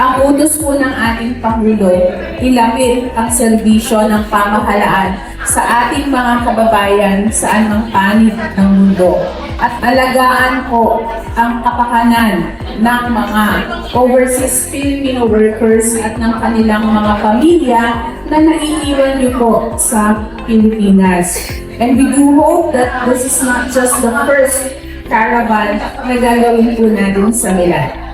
Ang utos po ng ating Pangulo, ilapit ang serbisyo ng pamahalaan sa ating mga kababayan saan mang panig ng mundo at alagaan po ang kapakanan ng mga overseas Filipino workers at ng kanilang mga pamilya na naiiwan niyo po sa Pilipinas. And we do hope that this is not just the first caravan na gagawin po natin sa Milan.